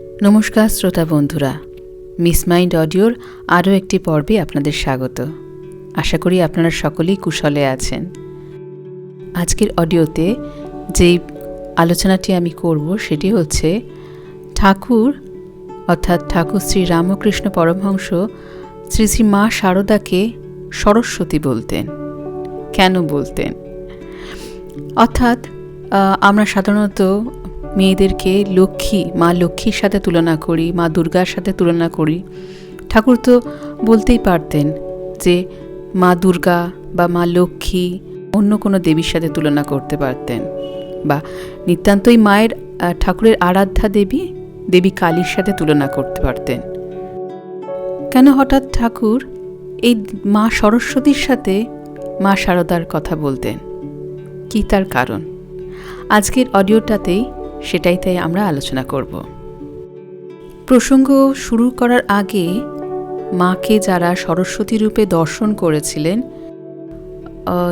নমস্কার শ্রোতা বন্ধুরা, মিস মাইন্ড অডিওর আরও একটি পর্বে আপনাদের স্বাগত। আশা করি আপনারা সকলেই কুশলে আছেন। আজকের অডিওতে যেই আলোচনাটি আমি করব সেটি হচ্ছে ঠাকুর, অর্থাৎ ঠাকুর শ্রী রামকৃষ্ণ পরমহংস শ্রী শ্রী মা শারদাকে সরস্বতী বলতেন। কেন বলতেন? অর্থাৎ আমরা সাধারণত মেয়েদেরকে লক্ষ্মী, মা লক্ষ্মীর সাথে তুলনা করি, মা দুর্গার সাথে তুলনা করি। ঠাকুর তো বলতেই পারতেন যে মা দুর্গা বা মা লক্ষ্মী অন্য কোনো দেবীর সাথে তুলনা করতে পারতেন। বা নিতান্তই মায়ের ঠাকুরের আরাধ্যা দেবী দেবী কালীর সাথে তুলনা করতে পারতেন। কেন হঠাৎ ঠাকুর এই মা সরস্বতীর সাথে মা শারদার কথা বলতেন? কী তার কারণ? আজকের অডিওটাতেই সেটাই তাই আমরা আলোচনা করব। প্রসঙ্গ শুরু করার আগে মাকে যারা সরস্বতী রূপে দর্শন করেছিলেন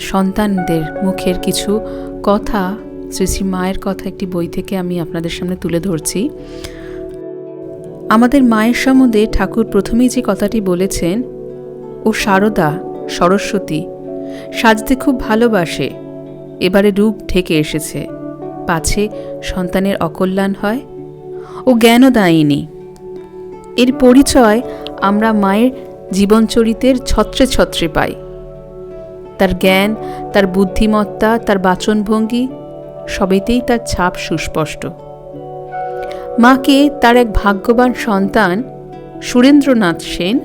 সন্তানদের মুখের কিছু কথা, শ্রী শ্রী মায়ের কথা একটি বই থেকে আমি আপনাদের সামনে তুলে ধরছি। আমাদের মায়ের সম্বন্ধে ঠাকুর প্রথমেই যে কথাটি বলেছেন, ও শারদা সরস্বতী, সাজতে খুব ভালোবাসে, এবারে রূপ ঢেকে এসেছে। পাছে সন্তানের অকল্যাণ হয় ও জ্ঞানও দায়িনী। এর পরিচয় আমরা মায়ের জীবনচরিতের ছত্রে ছত্রে পাই। তার জ্ঞান, তার বুদ্ধিমত্তা, তার বাচনভঙ্গি সবেতেই তার ছাপ সুস্পষ্ট। মাকে তার এক ভাগ্যবান সন্তান সুরেন্দ্রনাথ সেন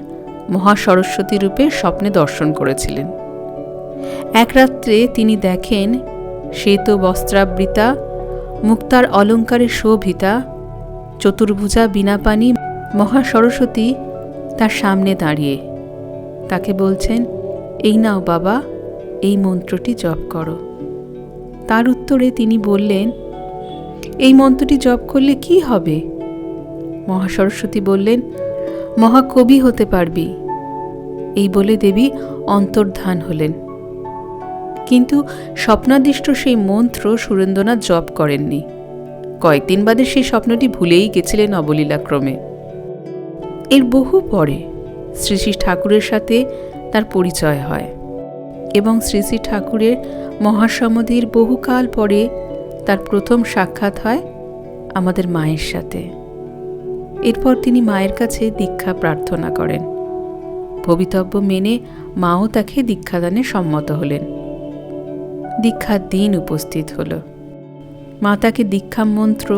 মহাসরস্বতী রূপে স্বপ্নে দর্শন করেছিলেন। এক রাত্রে তিনি দেখেন শ্বেত বস্ত্রাবৃতা, মুক্তার অলঙ্কারে শোভিতা, চতুর্ভুজা বিনাপানি মহাসরস্বতী তার সামনে দাঁড়িয়ে। তাকে বলছেন, এই নাও বাবা, এই মন্ত্রটি জপ করো। তার উত্তরে তিনি বললেন, এই মন্ত্রটি জপ করলে কি হবে? মহাসরস্বতী বললেন মহাকবি হতে পারবি। এই বলে দেবী অন্তর্ধান হলেন। স্বপ্নাদিষ্ট সেই মন্ত্র সুরেন্দ্রনাথ জপ করেননি। কয়েকদিন বাদে সেই স্বপ্নটি ভুলেই গেছিলেন অবলীলাক্রমে। এর বহু পরে শ্রী শ্রী ঠাকুরের সাথে তার পরিচয় হয় এবং শ্রী শ্রী ঠাকুরের মহাসমাধির বহুকাল পরে তার প্রথম সাক্ষাৎ হয় আমাদের মায়ের সাথে। এরপর তিনি মায়ের কাছে দীক্ষা প্রার্থনা করেন। ভবিতব্য মেনে মাও তাকে দীক্ষাদানে সম্মত হলেন। দীক্ষার দিন উপস্থিত হল। মাতাকে দীক্ষা মন্ত্র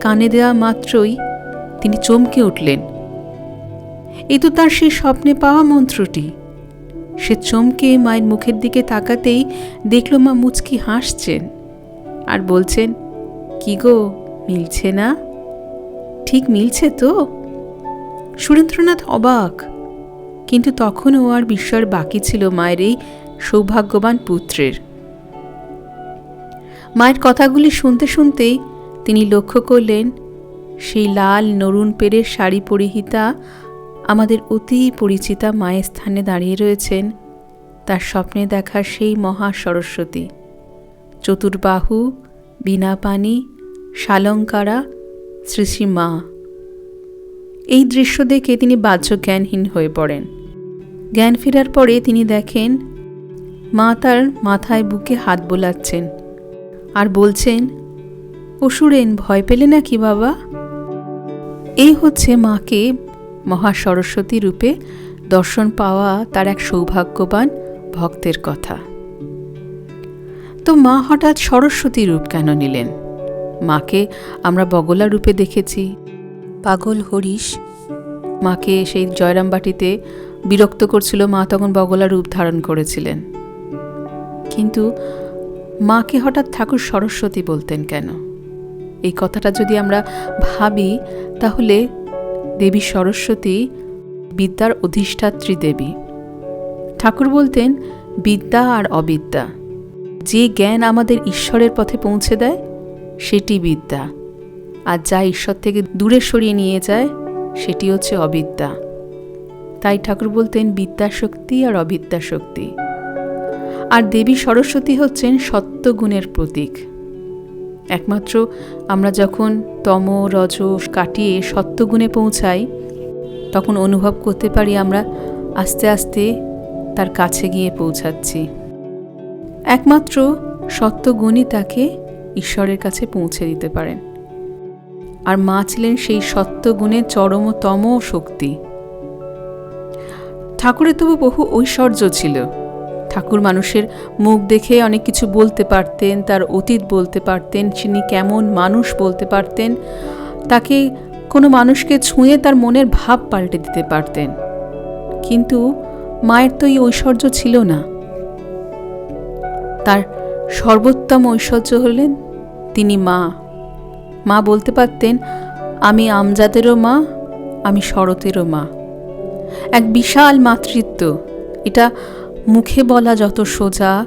কানে দেওয়া মাত্রই তিনি চমকে উঠলেন। এ তো তার সেই স্বপ্নে পাওয়া মন্ত্রটি। সে চমকে মায়ের মুখের দিকে তাকাতেই দেখল মা মুচকি হাসছেন আর বলছেন, কি গো, মিলছে না? ঠিক মিলছে তো? সুরেন্দ্রনাথ অবাক, কিন্তু তখনও আর বিস্ময়ের বাকি ছিল মায়ের এই সৌভাগ্যবান পুত্রের। মায়ের কথাগুলি শুনতে শুনতেই তিনি লক্ষ্য করলেন, সেই লাল নরুন পেরের শাড়ি পরিহিতা আমাদের অতি পরিচিতা মায়ের স্থানে দাঁড়িয়ে রয়েছেন, তার স্বপ্নে দেখা সেই মহা সরস্বতী। চতুর্বাহু বীণাপানি শালঙ্কারা শ্রী শ্রী মা। এই দৃশ্য দেখে তিনি বাহ্য জ্ঞানহীন হয়ে পড়েন। জ্ঞান ফেরার পরে তিনি দেখেন, মা তার মাথায় বুকে হাত বোলাচ্ছেন। আর বলছেন, অসুরেন, ভয় পেলে নাকি বাবা? এই হচ্ছে মাকে মহা সরস্বতী রূপে দর্শন পাওয়া তার এক সৌভাগ্যবান ভক্তের কথা। তো মা হঠাৎ সরস্বতী রূপ কেন নিলেন? মাকে আমরা বগলা রূপে দেখেছি। পাগল হরিশ। মাকে সেই জয়রামবাটিতে বিরক্ত করছিল মা তখন বগলা রূপ ধারণ করেছিলেন। কিন্তু মাকে হঠাৎ ঠাকুর সরস্বতী বলতেন কেন? এই কথাটা যদি আমরা ভাবি, তাহলে দেবী সরস্বতী বিদ্যার অধিষ্ঠাত্রী দেবী। ঠাকুর বলতেন, বিদ্যা আর অবিদ্যা, যে জ্ঞান আমাদের ঈশ্বরের পথে পৌঁছে দেয়, সেটি বিদ্যা। আর যা ঈশ্বর থেকে দূরে সরিয়ে নিয়ে যায়, সেটি হচ্ছে অবিদ্যা। তাই ঠাকুর বলতেন বিদ্যা শক্তি আর অবিদ্যা শক্তি আর দেবী সরস্বতী হচ্ছেন সত্যগুণের প্রতীক। একমাত্র আমরা যখন তম, রজ কাটিয়ে সত্যগুণে পৌঁছাই, তখন অনুভব করতে পারি আমরা আস্তে আস্তে তার কাছে গিয়ে পৌঁছাচ্ছি। একমাত্র সত্যগুণই তাকে ঈশ্বরের কাছে পৌঁছে দিতে পারেন। আর মা ছিলেন সেই সত্যগুণের চরমতম শক্তি। ঠাকুরের তবু বহু ঐশ্বর্য ছিল। ঠাকুর মানুষের মুখ দেখে অনেক কিছু বলতে পারতেন, তার অতীত বলতে পারতেন তিনি কেমন মানুষ বলতে পারতেন, তাকে কোনো মানুষকে ছুঁয়ে তার মনের ভাব পাল্টে দিতে পারতেন। কিন্তু মায়ের তো এই ঐশ্বর্য ছিল না। তার সর্বোত্তম ঐশ্বর্য হলেন তিনি মা। মা বলতে পারতেন, আমি আমজাদেরও মা, আমি শরতেরও মা। এক বিশাল মাতৃত্ব। এটা মুখে বলা যত সোজা,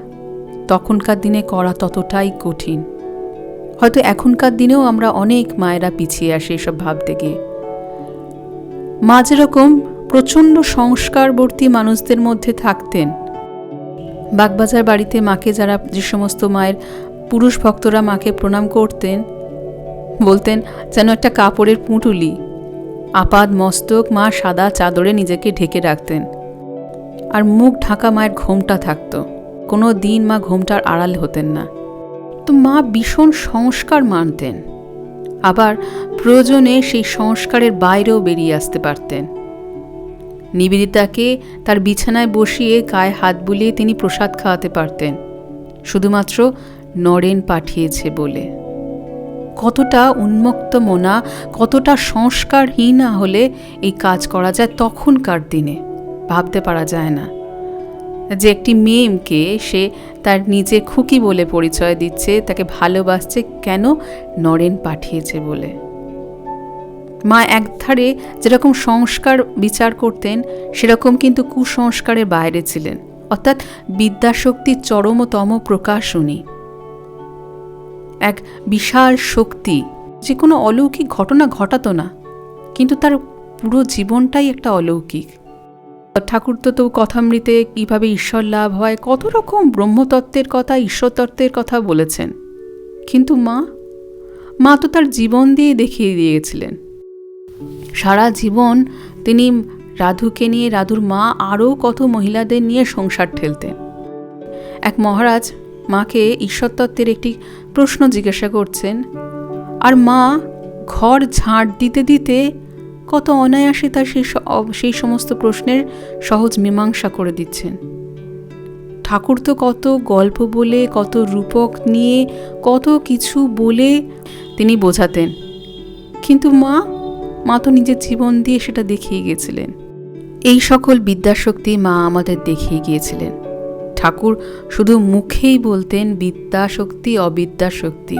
তখনকার দিনে করা ততটাই কঠিন। হয়তো এখনকার দিনেও আমরা অনেক মায়েরা পিছিয়ে আসি এসব ভাবতে গিয়ে। মা যেরকম প্রচণ্ড সংস্কারবর্তী মানুষদের মধ্যে থাকতেন। বাগবাজার বাড়িতে মাকে যারা যে সমস্ত মায়ের পুরুষ ভক্তরা মাকে প্রণাম করতেন, বলতেন যেন একটা কাপড়ের পুঁটুলি, আপাদ মস্তক মা সাদা চাদরে নিজেকে ঢেকে রাখতেন। আর মুখ ঢাকা মায়ের ঘোমটা থাকতো। কোনো দিন মা ঘোমটার আড়াল হতেন না। তো মা ভীষণ সংস্কার মানতেন। আবার প্রয়োজনে সেই সংস্কারের বাইরেও বেরিয়ে আসতে পারতেন। নিবেদিতাকে তার বিছানায় বসিয়ে গায়ে হাত বুলিয়ে তিনি প্রসাদ খাওয়াতে পারতেন। শুধুমাত্র নরেন পাঠিয়েছে বলে। কতটা উন্মুক্ত মনা, কতটা সংস্কারহীন হলে এই কাজ করা যায় তখনকার দিনে। ভাবতে পারা যায় না। যে একটি মেয়েকে সে তার নিজে খুকি বলে পরিচয় দিচ্ছে, তাকে ভালোবাসছে কেন নরেন পাঠিয়েছে বলে। মা একধারে যেরকম সংস্কার বিচার করতেন, সেরকম কিন্তু কুসংস্কারের বাইরে ছিলেন। অর্থাৎ বিদ্যাশক্তির চরমতম প্রকাশ উনি এক বিশাল শক্তি যে কোনো অলৌকিক ঘটনা ঘটাতো না, কিন্তু তার পুরো জীবনটাই একটা অলৌকিক। ঠাকুর তো তো কথামৃতে কীভাবে ঈশ্বর লাভ হয়, কত রকম ব্রহ্মতত্ত্বের কথা, ঈশ্বরতত্ত্বের কথা বলেছেন। কিন্তু মা মা তো তার জীবন দিয়ে দেখিয়ে দিয়েছিলেন। সারা জীবন তিনি রাধুকে নিয়ে, রাধুর মা আরও কত মহিলাদের নিয়ে সংসার ঠেলতেন। এক মহারাজ মাকে ঈশ্বরতত্ত্বের একটি প্রশ্ন জিজ্ঞাসা করছেন, আর মা ঘর ঝাঁট দিতে দিতে কত অনায়াসে তার সেই সেই সমস্ত প্রশ্নের সহজ মীমাংসা করে দিচ্ছেন। ঠাকুর তো কত গল্প বলে, কত রূপক নিয়ে, কত কিছু বলে তিনি বোঝাতেন। কিন্তু মা মা তো নিজের জীবন দিয়ে সেটা দেখিয়ে গিয়েছিলেন এই সকল বিদ্যাশক্তি মা আমাদের দেখিয়ে গিয়েছিলেন। ঠাকুর শুধু মুখেই বলতেন বিদ্যাশক্তি, অবিদ্যাশক্তি।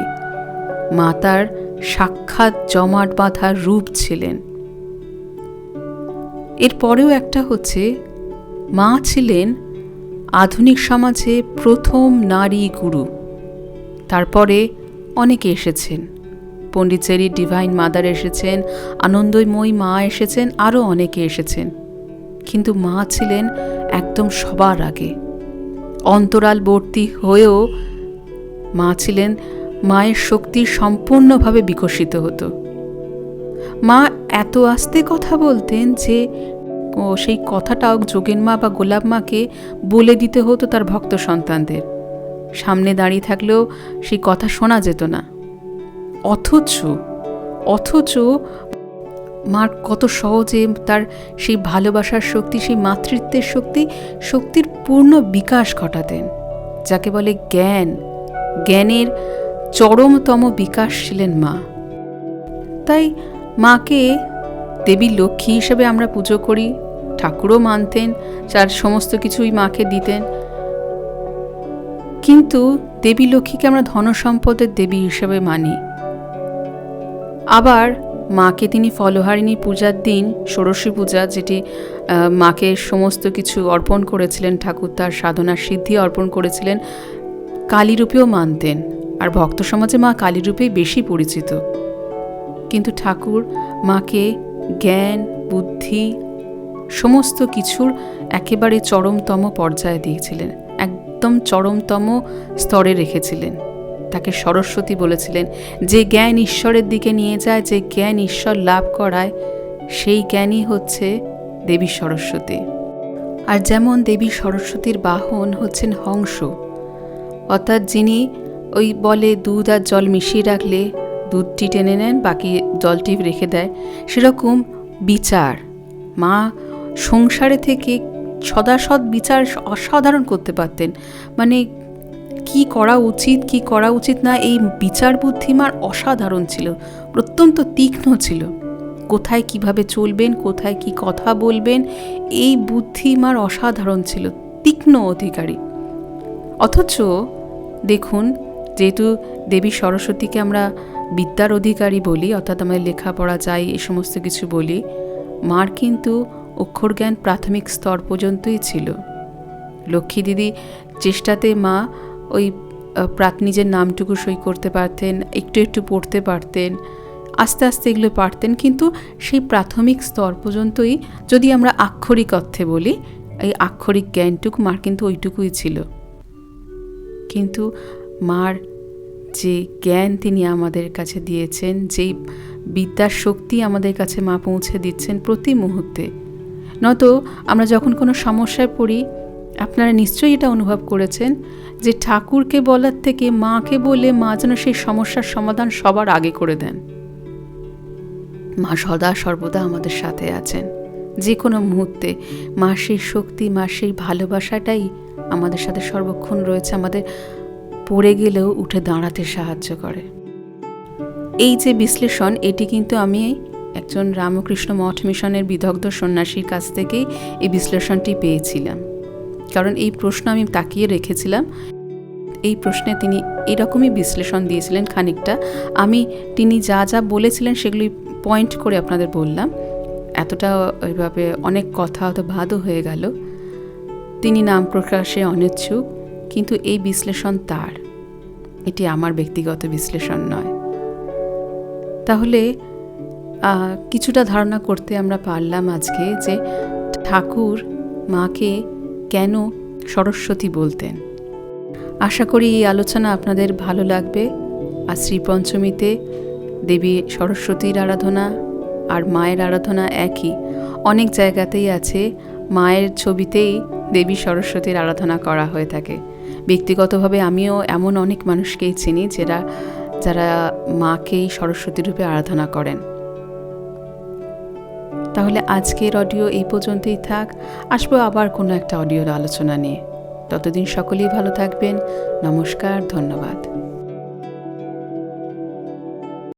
মা তার সাক্ষাৎ জমাট বাঁধার রূপ ছিলেন। এরপরেও একটা হচ্ছে, মা ছিলেন আধুনিক সমাজে প্রথম নারী গুরু। তারপরে অনেকে এসেছেন। পণ্ডিচেরি ডিভাইন মাদার এসেছেন, আনন্দময়ী মা এসেছেন, আরও অনেকে এসেছেন। কিন্তু মা ছিলেন একদম সবার আগে। অন্তরালবর্তী হয়েও মা ছিলেন, মায়ের শক্তি সম্পূর্ণভাবে বিকশিত হতো। মা এত আস্তে কথা বলতেন যে, ও সেই কথাটাও যোগেন মা বা গোলাপ মাকে বলে দিতে হতো তার ভক্ত সন্তানদের। সামনে দাঁড়িয়ে থাকলেও সেই কথা শোনা যেত না। অথচ অথচ মার কত সহজে তার সেই ভালোবাসার শক্তি, সেই মাতৃত্বের শক্তি, শক্তির পূর্ণ বিকাশ ঘটাতেন। যাকে বলে জ্ঞান। জ্ঞানের চরমতম বিকাশ ছিলেন মা। তাই মাকে দেবী লক্ষ্মী হিসেবে আমরা পুজো করি, ঠাকুরও মানতেন, যার সমস্ত কিছুই মাকে দিতেন। কিন্তু দেবী লক্ষ্মীকে আমরা ধনসম্পদের দেবী হিসেবে মানি। আবার মাকে তিনি ফলহারিণী পূজার দিন, ষোড়শী পূজা, যেটি মাকে সমস্ত কিছু অর্পণ করেছিলেন ঠাকুর, তার সাধনার সিদ্ধি অর্পণ করেছিলেন, কালীরূপেও মানতেন। আর ভক্ত সমাজে মা কালীরূপেই বেশি পরিচিত। কিন্তু ঠাকুর, মাকে, জ্ঞান, বুদ্ধি, সমস্ত কিছুর একেবারে চরমতম পর্যায়ে দিয়েছিলেন, একদম চরমতম স্তরে রেখেছিলেন। তাকে সরস্বতী বলেছিলেন, যে জ্ঞান ঈশ্বরের দিকে নিয়ে যায়, যে জ্ঞান ঈশ্বর লাভ করায়, সেই জ্ঞানই হচ্ছে দেবী সরস্বতী। আর যেমন দেবী সরস্বতীর বাহন হচ্ছেন হংস, অর্থাৎ যিনি ওই বলে দুধ আর জল মিশিয়ে রাখলে দুধটি টেনে নেন, বাকি জলটি রেখে দেয়। সেরকম বিচার। মা সংসারে থেকে সদাসৎ বিচার অসাধারণ করতে পারতেন। মানে কি করা উচিত, কি করা উচিত না, এই বিচার বুদ্ধি মার অসাধারণ ছিল, অত্যন্ত তীক্ষ্ণ ছিল। কোথায় কীভাবে চলবেন, কোথায় কি কথা বলবেন, এই বুদ্ধি মার অসাধারণ ছিল, তীক্ষ্ণ অধিকারী। অথচ দেখুন, যেহেতু দেবী সরস্বতীকে আমরা বিদ্যার অধিকারী বলি, অর্থাৎ আমাদের লেখাপড়া যাই এই সমস্ত কিছু বলি, মার কিন্তু অক্ষর জ্ঞান প্রাথমিক স্তর পর্যন্তই ছিল। লক্ষ্মী দিদি চেষ্টাতে মা ওই প্রাত নিজের নামটুকু সই করতে পারতেন, একটু একটু পড়তে পারতেন, আস্তে আস্তে এগুলো পারতেন, কিন্তু সেই প্রাথমিক স্তর পর্যন্তই যদি আমরা আক্ষরিক অর্থে বলি, এই আক্ষরিক জ্ঞানটুকু মার কিন্তু ওইটুকুই ছিল। কিন্তু মার যে জ্ঞান তিনি আমাদের কাছে দিয়েছেন, যেই বিদ্যার শক্তি আমাদের কাছে মা পৌঁছে দিচ্ছেন প্রতি মুহূর্তে। নয়তো আমরা যখন কোনো সমস্যায় পড়ি, আপনারা নিশ্চয়ই এটা অনুভব করেছেন যে ঠাকুরকে বলার থেকে মাকে বলে মা যেন সেই সমস্যার সমাধান সবার আগে করে দেন। মা সদা সর্বদা আমাদের সাথে আছেন। যে কোনো মুহূর্তে মা সেই শক্তি, মা সেই ভালোবাসাটাই আমাদের সাথে সর্বক্ষণ রয়েছে, আমাদের পড়ে গেলেও উঠে দাঁড়াতে সাহায্য করে। এই যে বিশ্লেষণ, এটি কিন্তু আমি একজন রামকৃষ্ণ মঠ মিশনের বিদগ্ধ সন্ন্যাসীর কাছ থেকেই এই বিশ্লেষণটি পেয়েছিলাম। কারণ এই প্রশ্ন আমি তাকিয়ে রেখেছিলাম। এই প্রশ্নে তিনি এরকমই বিশ্লেষণ দিয়েছিলেন খানিকটা। আমি, তিনি যা যা বলেছিলেন সেগুলি পয়েন্ট করে আপনাদের বললাম। এতটা ওইভাবে অনেক কথা হয়তো বাদও হয়ে গেল। তিনি নাম প্রকাশে অনিচ্ছুক। কিন্তু এই বিশ্লেষণ তার। এটি আমার ব্যক্তিগত বিশ্লেষণ নয়। তাহলে কিছুটা ধারণা করতে আমরা পারলাম আজকে যে ঠাকুর মাকে কেন সরস্বতী বলতেন। আশা করি এই আলোচনা আপনাদের ভালো লাগবে। আর শ্রীপঞ্চমীতে দেবী সরস্বতীর আরাধনা আর মায়ের আরাধনা একই। অনেক জায়গাতেই আছে মায়ের ছবিতেই দেবী সরস্বতীর আরাধনা করা হয়ে থাকে। ব্যক্তিগতভাবে আমিও এমন অনেক মানুষকেই চিনি যারা যারা মাকেই সরস্বতী রূপে আরাধনা করেন। তাহলে আজকের অডিও এই পর্যন্তই থাক। আসব আবার কোনো একটা অডিওর আলোচনা নিয়ে। ততদিন সকলেই ভালো থাকবেন। নমস্কার, ধন্যবাদ।